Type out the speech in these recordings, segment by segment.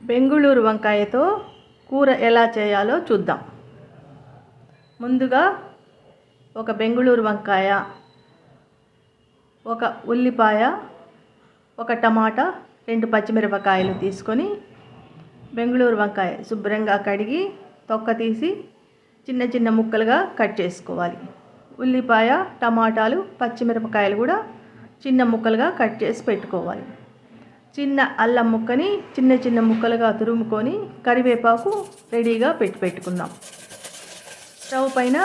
బెంగుళూరు వంకాయతో కూర ఎలా చేయాలో చూద్దాం. ముందుగా ఒక బెంగుళూరు వంకాయ ఒక ఉల్లిపాయ ఒక టమాటా రెండు పచ్చిమిరపకాయలు తీసుకొని బెంగుళూరు వంకాయ శుభ్రంగా కడిగి తొక్క తీసి చిన్న చిన్న ముక్కలుగా కట్ చేసుకోవాలి. ఉల్లిపాయ టమాటాలు పచ్చిమిరపకాయలు కూడా చిన్న ముక్కలుగా కట్ చేసి పెట్టుకోవాలి. చిన్న అల్లం ముక్కని చిన్న చిన్న ముక్కలుగా తురుముకొని కరివేపాకు రెడీగా పెట్టి పెట్టుకుందాం. స్టవ్ పైన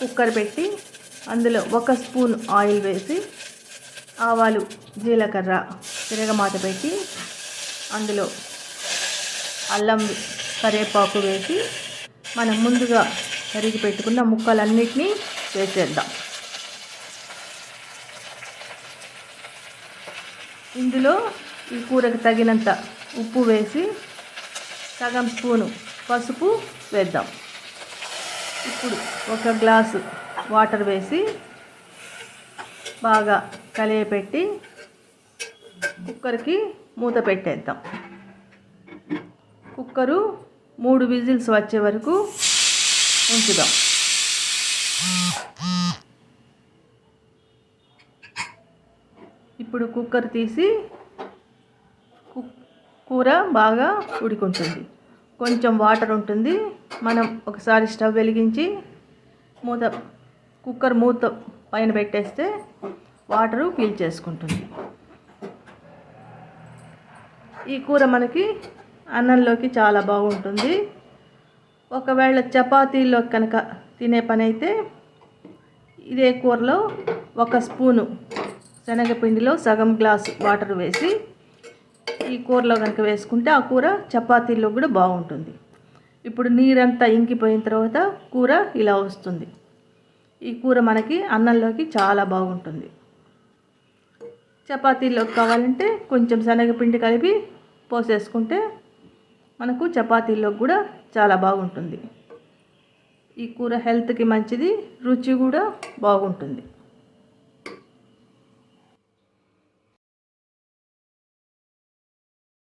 కుక్కర్ పెట్టి అందులో ఒక స్పూన్ ఆయిల్ వేసి ఆవాలు జీలకర్ర తిరగమాత పెట్టి అందులో అల్లం కరివేపాకు వేసి మనం ముందుగా కరిగి పెట్టుకున్న ముక్కలన్నిటినీ వేసేద్దాం. ఇందులో ఈ కూరకు తగినంత ఉప్పు వేసి సగం స్పూను పసుపు వేద్దాం. ఇప్పుడు ఒక గ్లాసు వాటర్ వేసి బాగా కలియపెట్టి కుక్కర్కి మూత పెట్టేద్దాం. కుక్కరు మూడు విజిల్స్ వచ్చే వరకు ఉంచుదాం. ఇప్పుడు కుక్కర్ తీసి కూర బాగా ఉడికుంటుంది. కొంచెం వాటర్ ఉంటుంది. మనం ఒకసారి స్టవ్ వెలిగించి మూత కుక్కర్ మూత పైన పెట్టేస్తే వాటరు పీల్చేసుకుంటుంది ఈ కూర మనకి అన్నంలోకి చాలా బాగుంటుంది. ఒకవేళ చపాతీలో కనుక తినే పని అయితే ఇదే కూరలో ఒక స్పూను శనగపిండిలో సగం గ్లాస్ వాటర్ వేసి ఈ కూరలో కనుక వేసుకుంటే ఆ కూర చపాతీల్లో కూడా బాగుంటుంది. ఇప్పుడు నీరంతా ఇంకిపోయిన తర్వాత కూర ఇలా వస్తుంది. ఈ కూర మనకి అన్నంలోకి చాలా బాగుంటుంది. చపాతీలోకి కావాలంటే కొంచెం శనగపిండి కలిపి పోసేసుకుంటే మనకు చపాతీల్లో కూడా చాలా బాగుంటుంది. ఈ కూర హెల్త్కి మంచిది రుచి కూడా బాగుంటుంది.